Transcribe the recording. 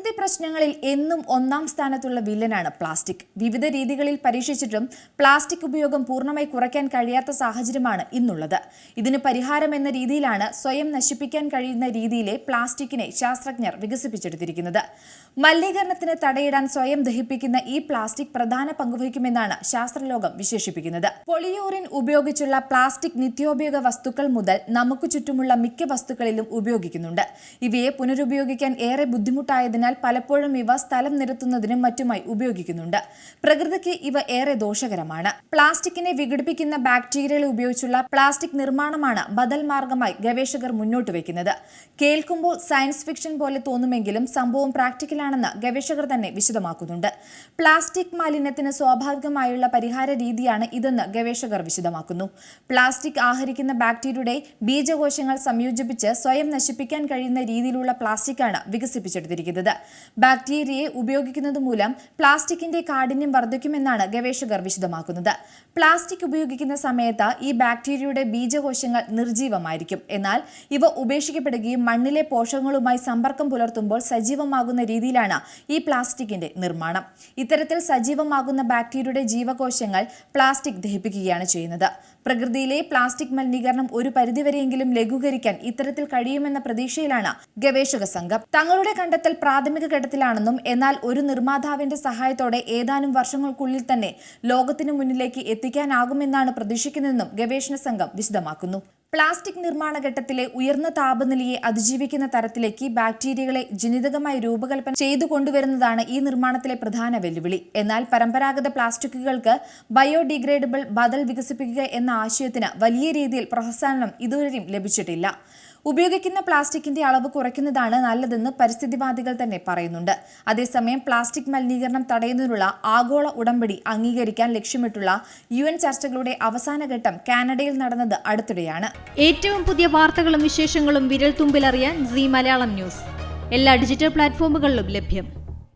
പരിസ്ഥിതി പ്രശ്നങ്ങളിൽ എന്നും ഒന്നാം സ്ഥാനത്തുള്ള വില്ലനാണ് പ്ലാസ്റ്റിക്. വിവിധ രീതികളിൽ പരീക്ഷിച്ചിട്ടും പ്ലാസ്റ്റിക് ഉപയോഗം പൂർണമായി കുറയ്ക്കാൻ കഴിയാത്ത സാഹചര്യമാണ് ഇന്നുള്ളത്. ഇതിന് പരിഹാരം എന്ന രീതിയിലാണ് സ്വയം നശിപ്പിക്കാൻ കഴിയുന്ന രീതിയിലെ പ്ലാസ്റ്റിക്കിനെ ശാസ്ത്രജ്ഞർ വികസിപ്പിച്ചെടുത്തിരിക്കുന്നത്. മലിനീകരണത്തിന് തടയിടാൻ സ്വയം ദഹിപ്പിക്കുന്ന ഈ പ്ലാസ്റ്റിക് പ്രധാന പങ്കുവഹിക്കുമെന്നാണ് ശാസ്ത്രലോകം വിശേഷിപ്പിക്കുന്നത്. പൊളിയൂറിൻ ഉപയോഗിച്ചുള്ള പ്ലാസ്റ്റിക് നിത്യോപയോഗ വസ്തുക്കൾ മുതൽ നമുക്ക് ചുറ്റുമുള്ള മിക്ക വസ്തുക്കളിലും ഉപയോഗിക്കുന്നുണ്ട്. ഇവയെ പുനരുപയോഗിക്കാൻ ഏറെ ബുദ്ധിമുട്ടായതിനാൽ പലപ്പോഴും ഇവ സ്ഥലം നിരത്തുന്നതിനും മറ്റുമായി ഉപയോഗിക്കുന്നുണ്ട്. പ്രകൃതിക്ക് ഇവ ഏറെ ദോഷകരമാണ്. പ്ലാസ്റ്റിക്കിനെ വിഘടിപ്പിക്കുന്ന ബാക്ടീരിയകളെ ഉപയോഗിച്ചുള്ള പ്ലാസ്റ്റിക് നിർമ്മാണമാണ് ബദൽ മാർഗമായി ഗവേഷകർ മുന്നോട്ട് വയ്ക്കുന്നത്. കേൾക്കുമ്പോൾ സയൻസ് ഫിക്ഷൻ പോലെ തോന്നുമെങ്കിലും സംഭവം പ്രാക്ടിക്കലാണെന്ന് ഗവേഷകർ തന്നെ വിശദമാക്കുന്നുണ്ട്. പ്ലാസ്റ്റിക് മാലിന്യത്തിന് സ്വാഭാവികമായുള്ള പരിഹാര രീതിയാണ് ഇതെന്ന് ഗവേഷകർ വിശദമാക്കുന്നു. പ്ലാസ്റ്റിക് ആഹരിക്കുന്ന ബാക്ടീരിയയുടെ ബീജകോശങ്ങൾ സംയോജിപ്പിച്ച് സ്വയം നശിപ്പിക്കാൻ കഴിയുന്ന രീതിയിലുള്ള പ്ലാസ്റ്റിക്കാണ് വികസിപ്പിച്ചെടുത്തിരിക്കുന്നത്. ബാക്ടീരിയയെ ഉപയോഗിക്കുന്നത് മൂലം പ്ലാസ്റ്റിക്കിന്റെ കാഠിന്യം വർദ്ധിക്കുമെന്നാണ് ഗവേഷകർ വിശദമാക്കുന്നത്. പ്ലാസ്റ്റിക് ഉപയോഗിക്കുന്ന സമയത്ത് ഈ ബാക്ടീരിയയുടെ ബീജകോശങ്ങൾ നിർജീവമായിരിക്കും എന്നാൽ ഇവ ഉപേക്ഷിക്കപ്പെടുകയും മണ്ണിലെ പോഷകങ്ങളുമായി സമ്പർക്കം പുലർത്തുമ്പോൾ സജീവമാകുന്ന രീതിയിലാണ് ഈ പ്ലാസ്റ്റിക്കിന്റെ നിർമ്മാണം. ഇത്തരത്തിൽ സജീവമാകുന്ന ബാക്ടീരിയയുടെ ജീവകോശങ്ങൾ പ്ലാസ്റ്റിക് ദഹിപ്പിക്കുകയാണ് ചെയ്യുന്നത്. പ്രകൃതിയിലെ പ്ലാസ്റ്റിക് മലിനീകരണം ഒരു പരിധിവരെയെങ്കിലും ലഘൂകരിക്കാൻ ഇത്തരത്തിൽ കഴിയുമെന്ന പ്രതീക്ഷയിലാണ് ഗവേഷക സംഘം തങ്ങളുടെ കണ്ടെത്തൽ പ്രാഥമിക ഘട്ടത്തിലാണെന്നും എന്നാൽ ഒരു നിർമ്മാതാവിന്റെ സഹായത്തോടെ ഏതാനും വർഷങ്ങൾക്കുള്ളിൽ തന്നെ ലോകത്തിനു മുന്നിലേക്ക് എത്തിക്കാനാകുമെന്നാണ് പ്രതീക്ഷിക്കുന്നതെന്നും ഗവേഷണ സംഘം വിശദമാക്കുന്നു. പ്ലാസ്റ്റിക് നിർമ്മാണ ഘട്ടത്തിലെ ഉയർന്ന താപനിലയെ അതിജീവിക്കുന്ന തരത്തിലേക്ക് ബാക്ടീരിയകളെ ജനിതകമായി രൂപകൽപ്പന ചെയ്തു കൊണ്ടുവരുന്നതാണ് ഈ നിർമ്മാണത്തിലെ പ്രധാന വെല്ലുവിളി. എന്നാൽ പരമ്പരാഗത പ്ലാസ്റ്റിക്കുകൾക്ക് ബയോഡിഗ്രേഡബിൾ ബദൽ വികസിപ്പിക്കുക എന്ന ആശയത്തിന് വലിയ രീതിയിൽ പ്രോത്സാഹനം ഇതുവരെയും ലഭിച്ചിട്ടില്ല. ഉപയോഗിക്കുന്ന പ്ലാസ്റ്റിക്കിന്റെ അളവ് കുറയ്ക്കുന്നതാണ് നല്ലതെന്ന് പരിസ്ഥിതിവാദികൾ തന്നെ പറയുന്നുണ്ട്. അതേസമയം പ്ലാസ്റ്റിക് മലിനീകരണം തടയുന്നതിനുള്ള ആഗോള ഉടമ്പടി അംഗീകരിക്കാൻ ലക്ഷ്യമിട്ടുള്ള യു എൻ ചർച്ചകളുടെ അവസാനഘട്ടം കാനഡയിൽ നടന്നത് അടുത്തിടെയാണ്. ഏറ്റവും പുതിയ വാർത്തകളും വിശേഷങ്ങളും വിരൽ തുമ്പിലറിയാൻ സി മലയാളം ന്യൂസ്. എല്ലാ ഡിജിറ്റൽ പ്ലാറ്റ്ഫോമുകളിലും ലഭ്യം.